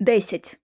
Десять.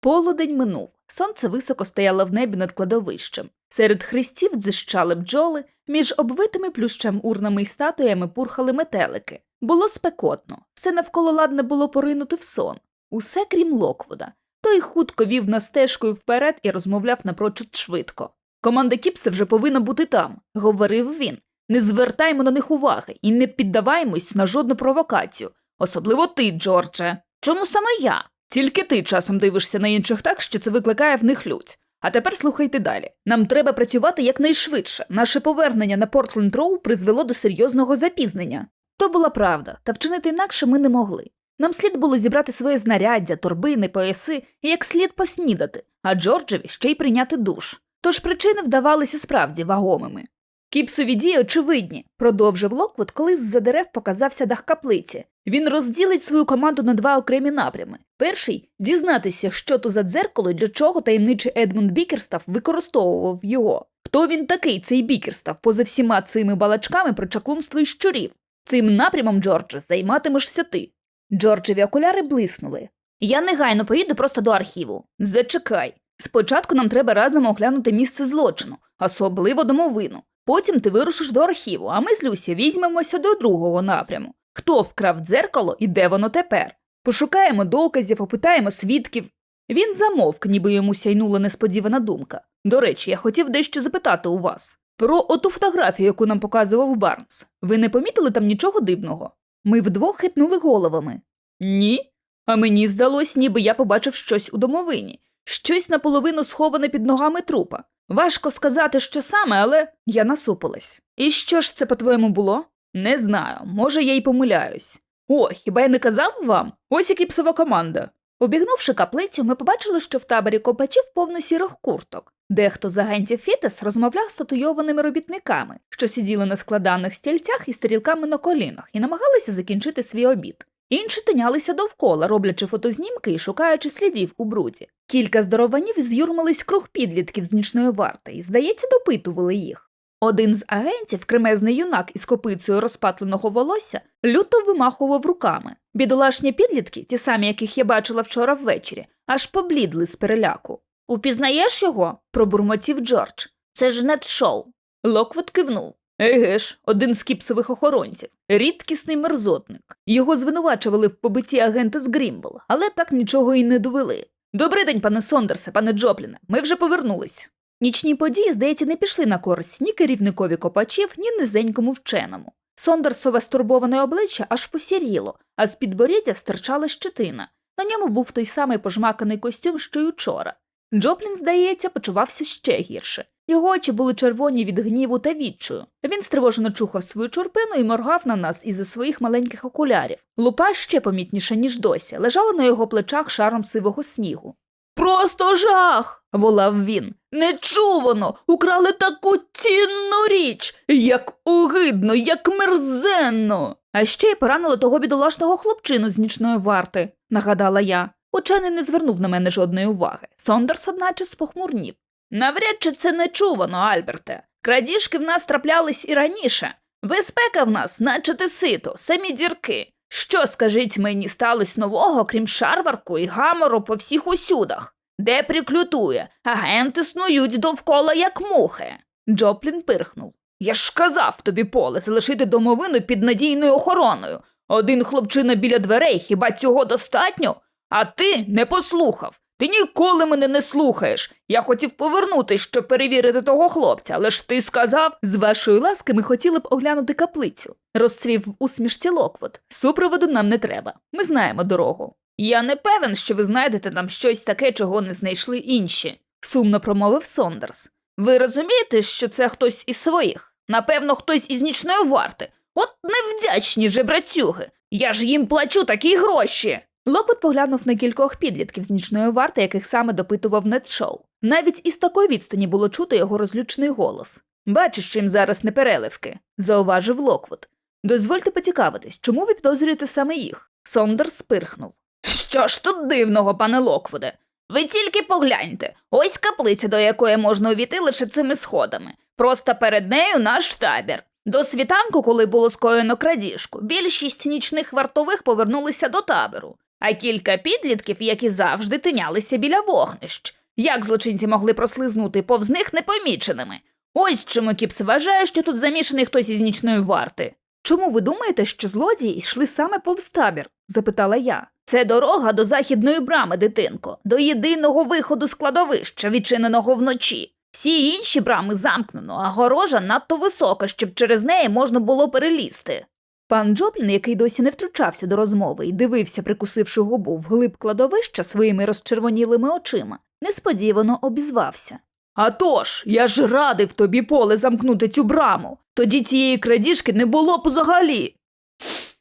Полудень минув. Сонце високо стояло в небі над кладовищем. Серед хрестів дзищали бджоли, між обвитими плющем урнами й статуями пурхали метелики. Було спекотно, все навколо ладне було поринути в сон. Усе крім Локвуда. Той хутко вів нас стежкою вперед і розмовляв напрочуд швидко. Команда Кіпса вже повинна бути там, говорив він. Не звертаймо на них уваги і не піддаваймось на жодну провокацію. Особливо ти, Джордже. Чому саме я? Тільки ти часом дивишся на інших так, що це викликає в них лють. А тепер слухайте далі. Нам треба працювати якнайшвидше. Наше повернення на Портленд Роу призвело до серйозного запізнення. То була правда, та вчинити інакше ми не могли. Нам слід було зібрати своє знаряддя, торбини, пояси і як слід поснідати, а Джорджеві ще й прийняти душ. Тож причини вдавалися справді вагомими. Кіпсові дії очевидні, продовжив Локвуд, коли з-за дерев показався дах каплиці. Він розділить свою команду на два окремі напрями. Перший дізнатися, що то за дзеркало для чого таємничий Едмунд Бікерстав використовував його. Хто він такий, цей Бікерстав, поза всіма цими балачками про чаклунство і щурів? Цим напрямом, Джордже, займатимешся ти. Джорджеві окуляри блиснули. Я негайно поїду просто до архіву. Зачекай. Спочатку нам треба разом оглянути місце злочину, особливо домовину. Потім ти вирушиш до архіву, а ми з Люсі візьмемося до другого напряму. Хто вкрав дзеркало і де воно тепер? Пошукаємо доказів, опитаємо свідків. Він замовк, ніби йому сяйнула несподівана думка. До речі, я хотів дещо запитати у вас. Про оту фотографію, яку нам показував Барнс. Ви не помітили там нічого дивного? Ми вдвох хитнули головами. Ні. А мені здалось, ніби я побачив щось у домовині, щось наполовину сховане під ногами трупа. Важко сказати, що саме, але я насупилась. І що ж це, по-твоєму, було? Не знаю, може, я й помиляюсь. О, хіба я не казав вам? Ось і кіпсова команда. Обігнувши каплицю, ми побачили, що в таборі копачів повно сірих курток. Дехто з агентів Фітес розмовляв з татуйованими робітниками, що сиділи на складаних стільцях і стрілками на колінах і намагалися закінчити свій обід. Інші тинялися довкола, роблячи фотознімки і шукаючи слідів у бруді. Кілька здорованів з'юрмились круг підлітків з нічної варти і, здається, допитували їх. Один з агентів, кремезний юнак із копицею розпатленого волосся, люто вимахував руками. Бідолашні підлітки, ті самі, яких я бачила вчора ввечері, аж поблідли з переляку. Упізнаєш його? пробурмотів Джордж. Це ж нет шоу. Локвуд кивнув. Еге ж, один з кіпсових охоронців, рідкісний мерзотник. Його звинувачували в побитті агента з Грімбл, але так нічого і не довели. Добрий день, пане Сондерсе, пане Джопліне. Ми вже повернулись. Нічні події, здається, не пішли на користь ні керівникові копачів, ні низенькому вченому. Сондерсове стурбоване обличчя аж посіріло, а з підборіддя стирчала щетина. На ньому був той самий пожмаканий костюм, що й учора. Джоплін, здається, почувався ще гірше. Його очі були червоні від гніву та відчую. Він стривожено чухав свою чорпину і моргав на нас із-за своїх маленьких окулярів. Лупа ще помітніша, ніж досі, лежала на його плечах шаром сивого снігу. Просто жах. волав він. Нечувано. Украли таку цінну річ, як огидно, як мерзенно. А ще й поранили того бідолашного хлопчину з нічної варти, нагадала я. Учений не звернув на мене жодної уваги. Сондерс, одначе, спохмурнів. Навряд чи це не чувано, Альберте. Крадіжки в нас траплялись і раніше. Безпека в нас, наче ти сито, самі дірки. Що, скажіть мені, сталося нового, крім шарварку і гамору по всіх усюдах? Де приклютує? Агенти снують довкола, як мухи. Джоплін пирхнув. Я ж казав тобі, поле, залишити домовину під надійною охороною. Один хлопчина біля дверей, хіба цього достатньо? А ти не послухав. Ти ніколи мене не слухаєш. Я хотів повернутись, щоб перевірити того хлопця, але ж ти сказав, з вашої ласки ми хотіли б оглянути каплицю. Розцвів в усмішці Локвуд. Супроводу нам не треба. Ми знаємо дорогу. Я не певен, що ви знайдете там щось таке, чого не знайшли інші, сумно промовив Сондерс. Ви розумієте, що це хтось із своїх? Напевно, хтось із нічної варти. От невдячні жебрацюги. Я ж їм плачу такі гроші. Локвуд поглянув на кількох підлітків з нічної варти, яких саме допитував Нетшоу. Навіть із такої відстані було чути його розлючний голос. Бачиш, їм зараз не переливки, зауважив Локвуд. Дозвольте поцікавитись, чому ви підозрюєте саме їх? Сондерс спирхнув. Що ж тут дивного, пане Локвуде? Ви тільки погляньте, ось каплиця, до якої можна увійти лише цими сходами. Просто перед нею наш табір. До світанку, коли було скоєно крадіжку, більшість нічних вартових повернулися до табору. А кілька підлітків, які завжди тинялися біля вогнищ. Як злочинці могли прослизнути повз них непоміченими? Ось чому Кіпс вважає, що тут замішаний хтось із нічної варти. Чому ви думаєте, що злодії йшли саме повз табір? запитала я. Це дорога до західної брами, дитинко, до єдиного виходу з кладовища, відчиненого вночі. Всі інші брами замкнено, а горожа надто висока, щоб через неї можна було перелізти. Пан Джоплін, який досі не втручався до розмови і дивився, прикусивши губу вглиб кладовища своїми розчервонілими очима, несподівано обізвався. «А тож, я ж радив тобі поле замкнути цю браму. Тоді цієї крадіжки не було б взагалі.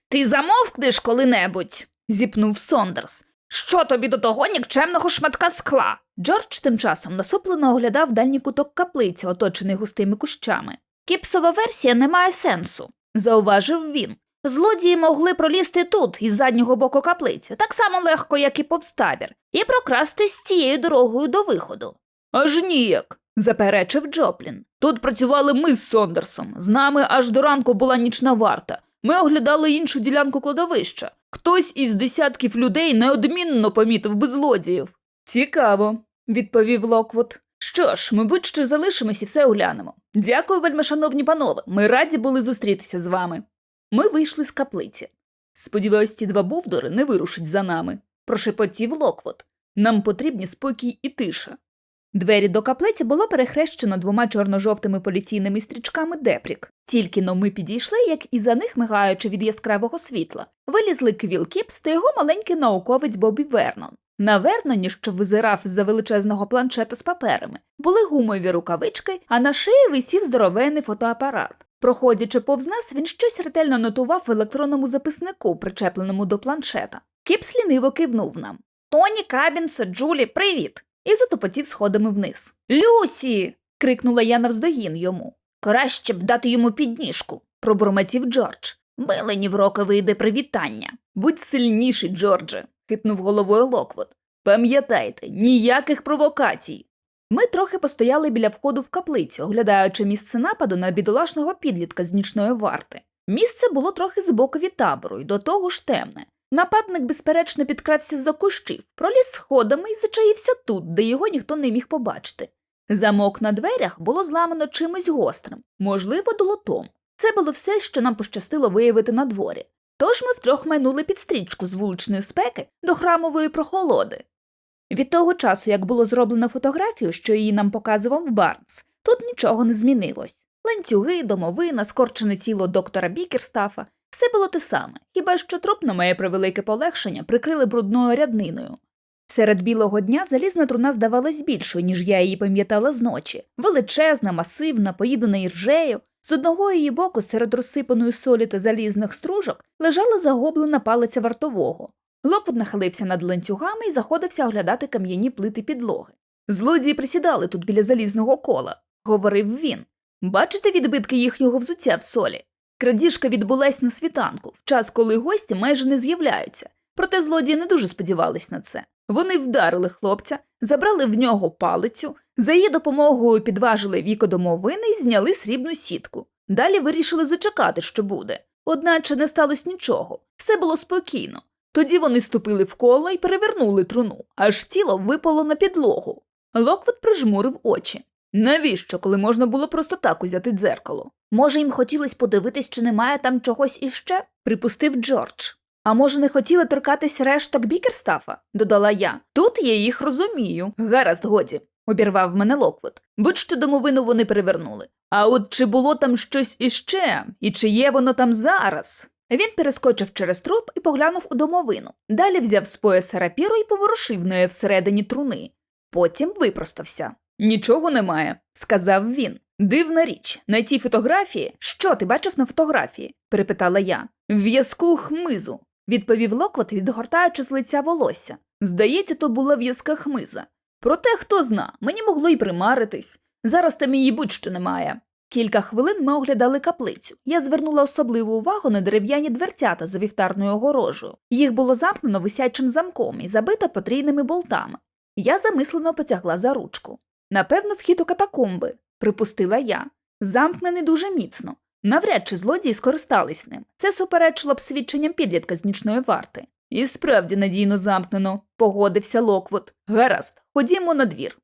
Ти замовкнеш коли-небудь, зіпнув Сондерс. Що тобі до того нікчемного шматка скла? Джордж тим часом насуплено оглядав дальній куток каплиці, оточений густими кущами. Кіпсова версія не має сенсу, зауважив він. Злодії могли пролізти тут, із заднього боку каплиці, так само легко, як і повстабір, і прокрастись цією дорогою до виходу. Аж ніяк, заперечив Джоплін. Тут працювали ми з Сондерсом. З нами аж до ранку була нічна варта. Ми оглядали іншу ділянку кладовища. Хтось із десятків людей неодмінно помітив би злодіїв. Цікаво, відповів Локвуд. Що ж, ми будь-що залишимось і все оглянемо. Дякую, вельмишановні панове. Ми раді були зустрітися з вами. Ми вийшли з каплиці. Сподіваюсь, ті два бовдори не вирушать за нами, прошепотів Локвуд. Нам потрібні спокій і тиша. Двері до каплиці було перехрещено двома чорно-жовтими поліційними стрічками депрік. Тільки но ми підійшли, як і за них, мигаючи від яскравого світла, вилізли Квіл Кіпс та його маленький науковець Бобі Вернон. На Верноні, що визирав з-за величезного планшета з паперами, були гумові рукавички, а на шиї висів здоровенний фотоапарат. Проходячи повз нас, він щось ретельно нотував в електронному записнику, причепленому до планшета. Кіпс ліниво кивнув нам. Тоні, Кабінсе, Джулі, привіт! і затопотів сходами вниз. Люсі. крикнула я навздогін йому. Краще б дати йому підніжку, пробурмотів Джордж. Милені в роки вийде привітання. Будь сильніший, Джордже, хитнув головою Локвуд. Пам'ятайте, ніяких провокацій. Ми трохи постояли біля входу в каплицю, оглядаючи місце нападу на бідолашного підлітка з нічної варти. Місце було трохи збоку від табору і до того ж темне. Нападник, безперечно, підкрався за кущів, проліз сходами і зачаївся тут, де його ніхто не міг побачити. Замок на дверях було зламано чимось гострим, можливо, долотом. Це було все, що нам пощастило виявити на дворі. Тож ми втрьох майнули під стрічку з вуличної спеки до храмової прохолоди. Від того часу, як було зроблено фотографію, що її нам показував Барнс, тут нічого не змінилось. Ланцюги, домовина, скорчене тіло доктора Бікерстафа все було те саме, хіба що труп на моє превелике полегшення прикрили брудною рядниною. Серед білого дня залізна труна здавалась більшою, ніж я її пам'ятала зночі. Величезна, масивна, поїдена іржею. З одного її боку, серед розсипаної солі та залізних стружок, лежала загублена палиця вартового. Локвуд нахилився над ланцюгами і заходився оглядати кам'яні плити підлоги. Злодії присідали тут біля залізного кола, говорив він. Бачите відбитки їхнього взуття в солі? Крадіжка відбулась на світанку, в час, коли гості майже не з'являються. Проте злодії не дуже сподівались на це. Вони вдарили хлопця, забрали в нього палицю, за її допомогою підважили віко домовини і зняли срібну сітку. Далі вирішили зачекати, що буде. Одначе не сталося нічого, все було спокійно. Тоді вони ступили в коло і перевернули труну, аж тіло випало на підлогу. Локвуд прижмурив очі. Навіщо, коли можна було просто так узяти дзеркало? Може, їм хотілося подивитись, чи немає там чогось іще? припустив Джордж. А може, не хотіли торкатись решток Бікерстафа? додала я. Тут я їх розумію. Гаразд, годі, обірвав мене Локвуд. Будь-що домовину вони перевернули. А от чи було там щось іще, і чи є воно там зараз? Він перескочив через труп і поглянув у домовину. Далі взяв з пояса рапіру і поворушив нею всередині труни. Потім випростався. Нічого немає, сказав він. Дивна річ, на тій фотографії. Що ти бачив на фотографії? перепитала я. В'язку хмизу, відповів Локвот, відгортаючи з лиця волосся. Здається, то була в'язка хмиза. Проте хто зна, мені могло й примаритись. Зараз там її будь-що немає. Кілька хвилин ми оглядали каплицю. Я звернула особливу увагу на дерев'яні дверцята за вівтарною огорожею. Їх було замкнено висячим замком і забито потрійними болтами. Я замислено потягла за ручку. Напевно, вхід у катакомби, припустила я. Замкнений дуже міцно. Навряд чи злодії скористались ним. Це суперечило б свідченням підлітка з нічної варти. І справді надійно замкнено, погодився Локвуд. Гаразд, ходімо на двір.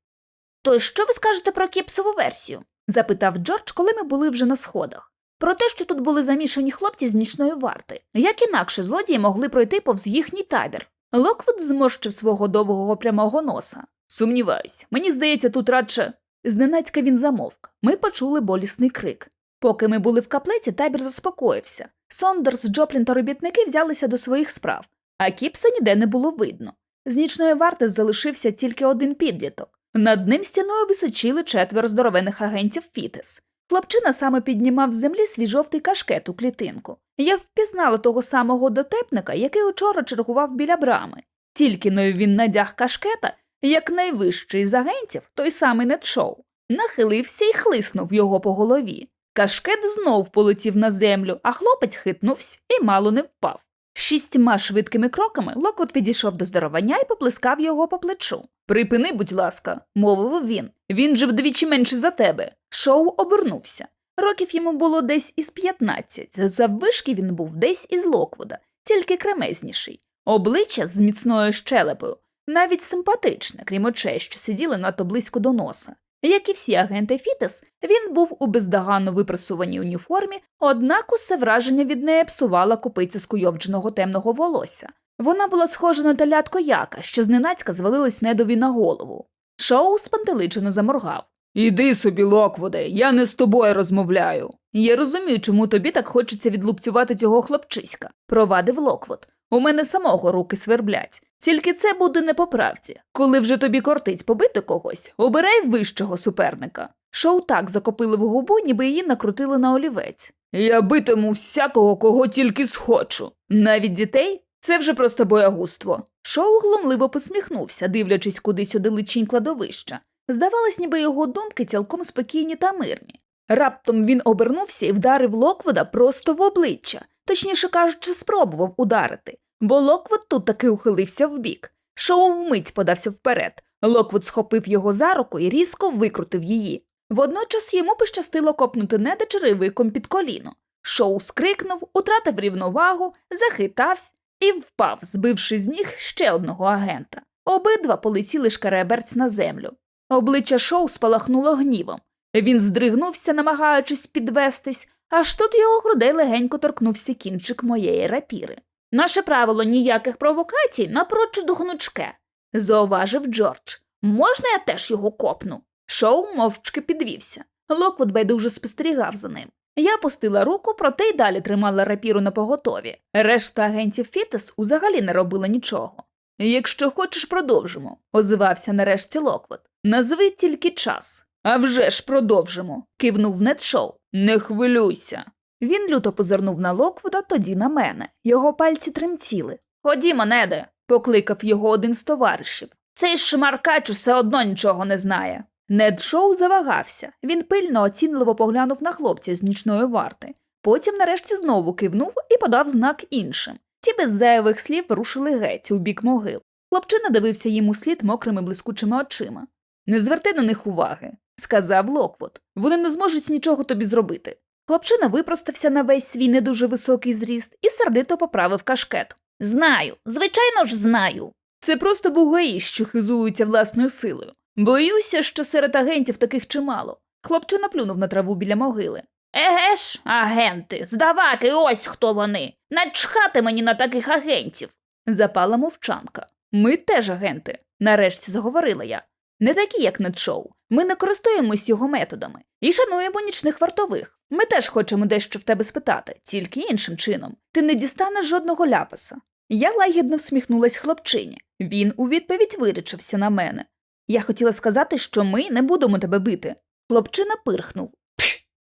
То що ви скажете про кіпсову версію? запитав Джордж, коли ми були вже на сходах. Про те, що тут були замішані хлопці з нічної варти. Як інакше злодії могли пройти повз їхній табір? Локвуд зморщив свого довгого прямого носа. Сумніваюсь, мені здається, тут радше. Зненацька він замовк. Ми почули болісний крик. Поки ми були в каплиці, табір заспокоївся. Сондерс, Джоплін та робітники взялися до своїх справ, а Кіпса ніде не було видно. З нічної варти залишився тільки один підліток. Над ним стіною височили четверо здоровених агентів Фітес. Хлопчина саме піднімав з землі свій жовтий кашкет у клітинку. Я впізнала того самого дотепника, який учора чергував біля брами. Тільки но він надяг кашкета, як найвищий з агентів, той самий Нетшоу, нахилився і хлиснув його по голові. Кашкет знов полетів на землю, а хлопець хитнувся і мало не впав. Шістьма швидкими кроками Локвуд підійшов до здоровання і поплескав його по плечу. Припини, будь ласка, мовив він. Він же вдвічі менше за тебе. Шоу обернувся. Років йому було десь із 15, заввишки він був десь із Локвуда, тільки кремезніший. Обличчя з міцною щелепою, навіть симпатичне, крім очей, що сиділи надто близько до носа. Як і всі агенти Фітес, він був у бездоганно випрасуваній уніформі, однак усе враження від неї псувала копиця скуйовдженого темного волосся. Вона була схожа на телятко яка, що зненацька звалилась недові на голову. Шоу спантеличено заморгав. Іди собі, Локвуде, я не з тобою розмовляю. Я розумію, чому тобі так хочеться відлупцювати цього хлопчиська, провадив Локвуд. У мене самого руки сверблять. Тільки це буде не по правді. Коли вже тобі кортить побити когось, обирай вищого суперника. Шоу так закопили в губу, ніби її накрутили на олівець. Я битиму всякого, кого тільки схочу. Навіть дітей це вже просто боягузтво. Шоу глумливо посміхнувся, дивлячись кудись у далечінь кладовища. Здавалось, ніби його думки цілком спокійні та мирні. Раптом він обернувся і вдарив Локвуда просто в обличчя, точніше кажучи, спробував ударити, бо Локвуд тут таки ухилився вбік. Шоу вмить подався вперед. Локвуд схопив його за руку і різко викрутив її. Водночас йому пощастило копнути неда черевиком під коліно. Шоу скрикнув, утратив рівновагу, захитався і впав, збивши з ніг ще одного агента. Обидва полетіли шкареберць на землю. Обличчя шоу спалахнуло гнівом. Він здригнувся, намагаючись підвестись, аж тут його грудей легенько торкнувся кінчик моєї рапіри. Наше правило ніяких провокацій напрочуд гнучке, Зауважив Джордж. Можна я теж його копну? Шоу мовчки підвівся. Локвуд байдуже спостерігав за ним. Я пустила руку, проте й далі тримала рапіру на поготові. Решта агентів Фітес узагалі не робила нічого. Якщо хочеш, продовжимо, озивався нарешті Локвуд. Назви тільки час. «А вже ж продовжимо, кивнув Нетшоу. Не хвилюйся. Він люто позирнув на Локвуда, тоді на мене. Його пальці тремтіли. Ходімо, неде, покликав його один з товаришів. Цей шмаркач усе одно нічого не знає. Нед Шоу завагався. Він пильно оцінливо поглянув на хлопця з нічної варти. Потім нарешті знову кивнув і подав знак іншим. Ті без зайвих слів рушили геть у бік могил. Хлопчина дивився їм у слід мокрими блискучими очима. Не зверти на них уваги, сказав Локвуд. Вони не зможуть нічого тобі зробити. Хлопчина випростався на весь свій не дуже високий зріст і сердито поправив кашкет. Знаю, звичайно ж знаю. Це просто бугаї, що хизуються власною силою. Боюся, що серед агентів таких чимало. Хлопчина плюнув на траву біля могили. Еге ж, агенти, здаваки, ось хто вони. Начхати мені на таких агентів. Запала мовчанка. Ми теж агенти, нарешті заговорила я. Не такі, як Нетшоу. Ми не користуємось його методами і шануємо нічних вартових. Ми теж хочемо дещо в тебе спитати, тільки іншим чином. Ти не дістанеш жодного ляпаса. Я лагідно всміхнулась хлопчині. Він у відповідь вирічився на мене. Я хотіла сказати, що ми не будемо тебе бити. Хлопчина пирхнув.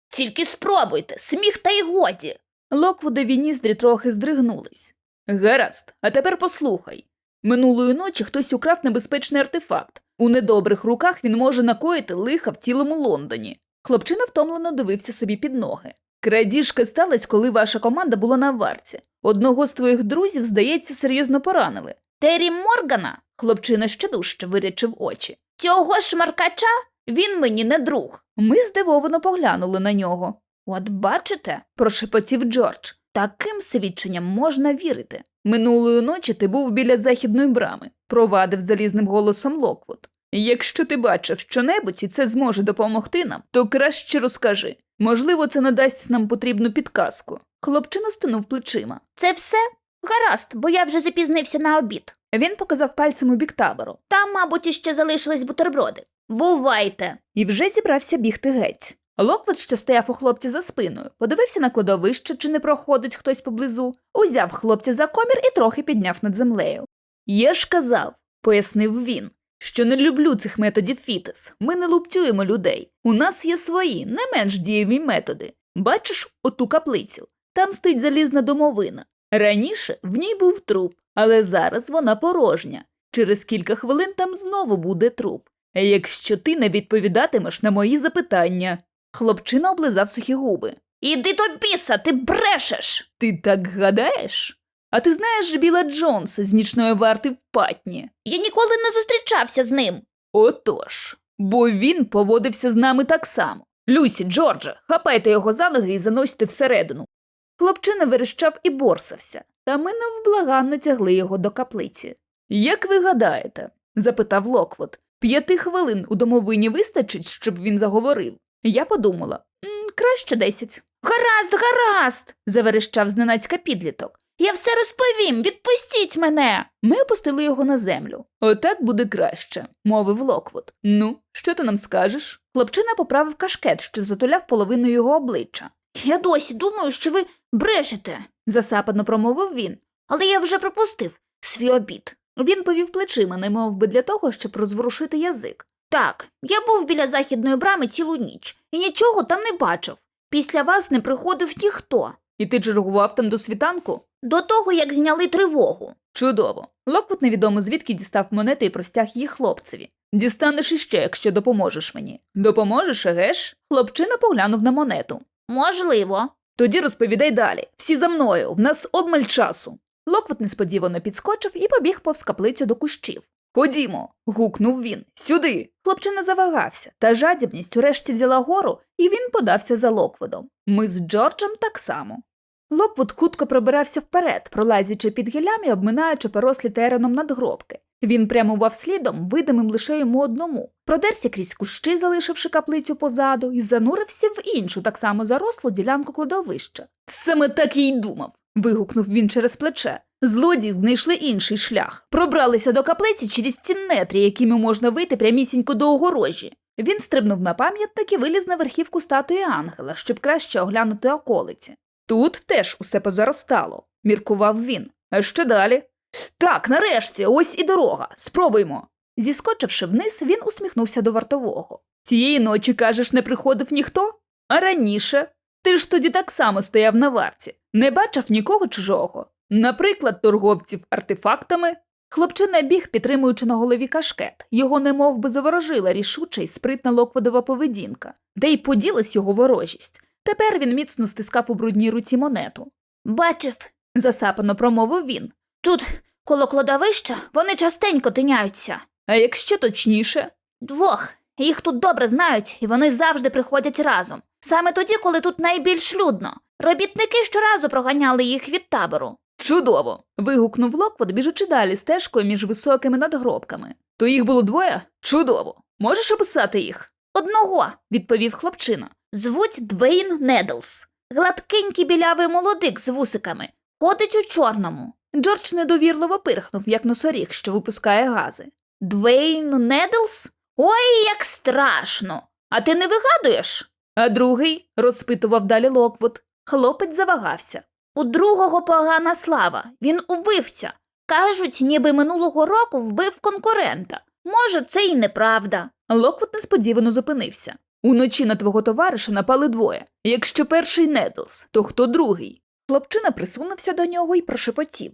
Тільки спробуйте, сміх та й годі. Локвудові ніздрі трохи здригнулись. Гаразд, а тепер послухай. Минулої ночі хтось украв небезпечний артефакт. У недобрих руках він може накоїти лиха в цілому Лондоні. Хлопчина втомлено дивився собі під ноги. Крадіжка сталася, коли ваша команда була на варці. Одного з твоїх друзів, здається, серйозно поранили. Террі Моргана, Хлопчина ще дужче вирячив очі. цього шмаркача, він мені не друг. Ми здивовано поглянули на нього. От бачите, Прошепотів Джордж. Таким свідченням можна вірити. Минулої ночі ти був біля західної брами, провадив залізним голосом Локвуд. Якщо ти бачив щонебудь і це зможе допомогти нам, то краще розкажи. Можливо, це надасть нам потрібну підказку. Хлопчина стинув плечима. Це все? Гаразд, бо я вже запізнився на обід. Він показав пальцем у бік табору Там, мабуть, іще залишились бутерброди. Бувайте. і вже зібрався бігти геть. Локвуд, що стояв у хлопця за спиною, подивився на кладовище, чи не проходить хтось поблизу, узяв хлопця за комір і трохи підняв над землею. Я ж казав, пояснив він, що не люблю цих методів фітес. Ми не лупцюємо людей. У нас є свої, не менш дієві методи. Бачиш оту каплицю? Там стоїть залізна домовина. Раніше в ній був труп, але зараз вона порожня. Через кілька хвилин там знову буде труп. Якщо ти не відповідатимеш на мої запитання. Хлопчина облизав сухі губи. Іди до біса, ти брешеш. Ти так гадаєш? А ти знаєш Біла Джонса з нічної варти в патні? Я ніколи не зустрічався з ним. Отож, бо він поводився з нами так само. Люсі, Джорджа, хапайте його за ноги і заносьте всередину. Хлопчина верещав і борсався, та ми невблаганно тягли його до каплиці. Як ви гадаєте? запитав Локвуд. П'яти хвилин у домовині вистачить, щоб він заговорив. Я подумала, краще десять. Гаразд, гаразд. заверещав зненацька підліток. Я все розповім. Відпустіть мене. Ми опустили його на землю. Отак буде краще, мовив Локвуд. Ну, що ти нам скажеш? Хлопчина поправив кашкет, що затуляв половину його обличчя. Я досі думаю, що ви брешете. Засапано промовив він. Але я вже пропустив свій обід. Він повів плечима, немов би для того, щоб розворушити язик. Так, я був біля західної брами цілу ніч і нічого там не бачив. Після вас не приходив ніхто. І ти чергував там до світанку? До того, як зняли тривогу. Чудово. Локвуд невідомо звідки дістав монети і простяг їх хлопцеві. Дістанеш іще, якщо допоможеш мені. Допоможеш, егеш? Хлопчина поглянув на монету. Можливо. Тоді розповідай далі. Всі за мною, в нас обмаль часу. Локвуд несподівано підскочив і побіг повз каплицю до кущів. Ходімо. гукнув він. Сюди. Хлопчина завагався, та жадібність урешті взяла гору, і він подався за Локвудом. Ми з Джорджем так само. Локвуд хутко пробирався вперед, пролазячи під гіллями, і обминаючи порослі тереном надгробки. Він прямував слідом, видимим лише йому одному. Продерся крізь кущі, залишивши каплицю позаду, і занурився в іншу, так само зарослу ділянку кладовища. Саме так я й думав. вигукнув він через плече. Злодії знайшли інший шлях, пробралися до каплиці через ці нетрі, якими можна вийти прямісінько до огорожі. Він стрибнув на пам'ятник і виліз на верхівку статуї ангела, щоб краще оглянути околиці. Тут теж усе позаростало, міркував він. А що далі? Так, нарешті, ось і дорога. Спробуймо. Зіскочивши вниз, він усміхнувся до вартового. Цієї ночі, кажеш, не приходив ніхто? А раніше? Ти ж тоді так само стояв на варті, не бачив нікого чужого. Наприклад, торговців артефактами. Хлопчина біг, підтримуючи на голові кашкет. Його немов би заворожила рішуча й спритна локводова поведінка, де й поділась його ворожість. Тепер він міцно стискав у брудній руці монету. Бачив, Засапано промовив він. тут коло кладовища вони частенько тиняються. А якщо точніше, Двох. Їх тут добре знають, і вони завжди приходять разом. Саме тоді, коли тут найбільш людно. Робітники щоразу проганяли їх від табору. Чудово. вигукнув Локвуд, біжучи далі стежкою між високими надгробками. То їх було двоє? Чудово. Можеш описати їх? Одного відповів хлопчина. звуть Двейн Недлс. Гладкенький білявий молодик з вусиками. Ходить у чорному. Джордж недовірливо пирхнув, як носоріг, що випускає гази. Двейн Недлс? Ой, як страшно. А ти не вигадуєш? А другий розпитував далі Локвуд. Хлопець завагався. У другого погана слава. Він убивця. Кажуть, ніби минулого року вбив конкурента. Може, це й неправда. Локвуд несподівано зупинився. Уночі на твого товариша напали двоє. Якщо перший Недлс, то хто другий? Хлопчина присунувся до нього і прошепотів.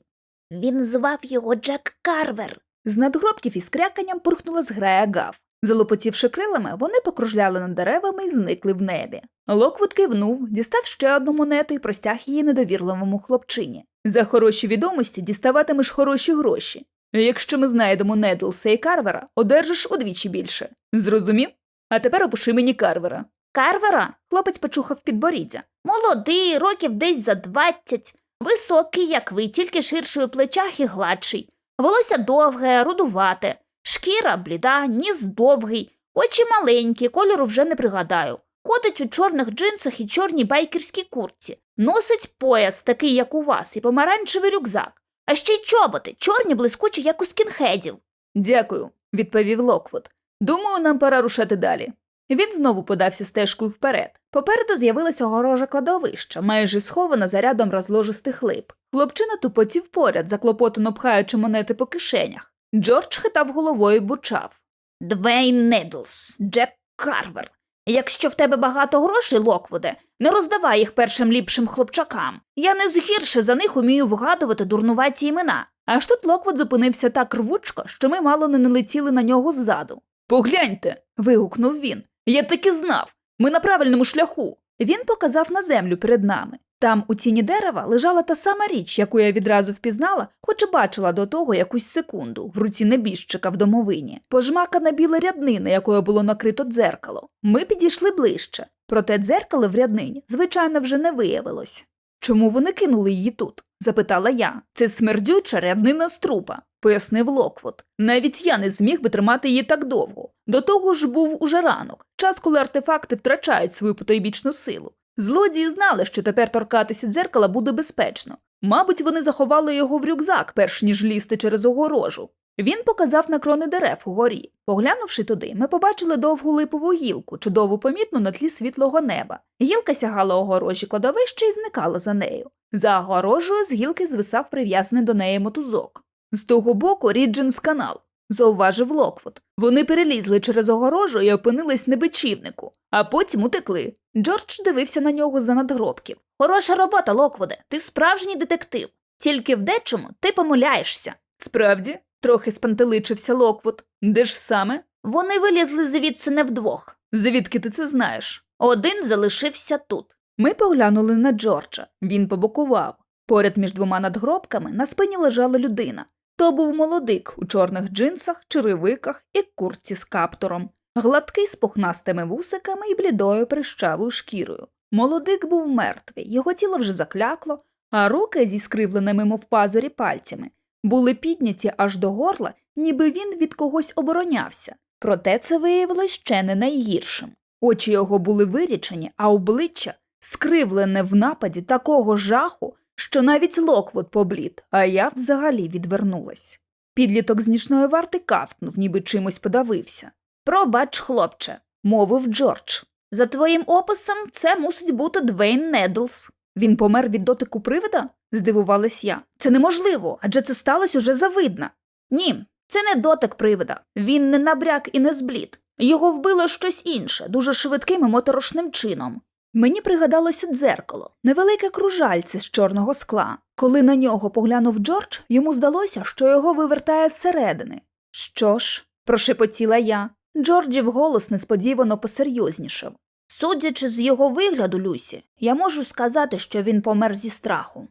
Він звав його Джек Карвер. З надгробків із кряканням пурхнула зграя гав. Залопотівши крилами, вони покружляли над деревами і зникли в небі. Локвуд кивнув, дістав ще одну монету і простяг її недовірливому хлопчині. За хороші відомості діставатимеш хороші гроші. Якщо ми знайдемо Недлса і Карвера, одержиш удвічі більше. Зрозумів? А тепер опиши мені Карвера. Карвера? Хлопець почухав підборіддя. Молодий, років десь за двадцять, високий, як ви, тільки ширший у плечах і гладший. Волосся довге, рудувате, шкіра бліда, ніс довгий, очі маленькі, кольору вже не пригадаю. Ходить у чорних джинсах і чорній байкерській куртці. Носить пояс, такий, як у вас, і помаранчевий рюкзак. А ще й чоботи, чорні блискучі, як у скінхедів. Дякую, відповів Локвуд. Думаю, нам пора рушати далі. Він знову подався стежкою вперед. Попереду з'явилася огорожа кладовища, майже схована за рядом розложистих лип. Хлопчина тупотів поряд, заклопотано пхаючи монети по кишенях. Джордж хитав головою і бурчав. Двейн Недлс, Джек Карвер. Якщо в тебе багато грошей, Локвуде, не роздавай їх першим ліпшим хлопчакам. Я не згірше за них умію вгадувати дурнуваті імена. Аж тут Локвуд зупинився так рвучко, що ми мало не налетіли на нього ззаду. Погляньте. вигукнув він. Я таки знав. Ми на правильному шляху. Він показав на землю перед нами. Там, у тіні дерева, лежала та сама річ, яку я відразу впізнала, хоч і бачила до того якусь секунду в руці небіжчика в домовині. Пожмакана біла ряднина, якою було накрито дзеркало. Ми підійшли ближче, проте дзеркало в ряднині, звичайно, вже не виявилось. Чому вони кинули її тут? запитала я. Це смердюча ряднина з трупа, пояснив Локвуд. Навіть я не зміг би тримати її так довго. До того ж був уже ранок, час, коли артефакти втрачають свою потойбічну силу. Злодії знали, що тепер торкатися дзеркала буде безпечно. Мабуть, вони заховали його в рюкзак, перш ніж лізти через огорожу. Він показав на крони дерев угорі. Поглянувши туди, ми побачили довгу липову гілку, чудово помітну на тлі світлого неба. Гілка сягала огорожі кладовища і зникала за нею. За огорожею з гілки звисав прив'язаний до неї мотузок. З того боку Рідженс канал, зауважив Локвуд. Вони перелізли через огорожу і опинились на бичівнику, а потім утекли. Джордж дивився на нього за надгробків. Хороша робота, Локвуде. Ти справжній детектив. Тільки в дечому ти помиляєшся. Справді, трохи спантеличився Локвуд. Де ж саме? Вони вилізли звідси не вдвох. Звідки ти це знаєш? Один залишився тут. Ми поглянули на Джорджа. Він побокував. Поряд між двома надгробками на спині лежала людина. То був молодик у чорних джинсах, черевиках і куртці з каптуром, гладкий з пухнастими вусиками і блідою прищавою шкірою. Молодик був мертвий, його тіло вже заклякло, а руки зі скривленими, мов пазурі пальцями, були підняті аж до горла, ніби він від когось оборонявся. Проте це виявилось ще не найгіршим. Очі його були вирічені, а обличчя скривлене в нападі такого жаху, що навіть Локвуд поблід, а я взагалі відвернулась. Підліток з нічної варти кавтнув, ніби чимось подавився. Пробач, хлопче. Мовив Джордж. За твоїм описом, це мусить бути Двейн Недлс. Він помер від дотику привида? здивувалась я. Це неможливо, адже це сталося уже завидно. Ні, це не дотик привида. Він не набряк і не зблід. Його вбило щось інше, дуже швидким і моторошним чином. Мені пригадалося дзеркало, невелике кружальце з чорного скла. Коли на нього поглянув Джордж, йому здалося, що його вивертає зсередини. Що ж, прошепотіла я. Джорджів голос несподівано посерйознішав. Судячи з його вигляду, Люсі, я можу сказати, що він помер зі страху.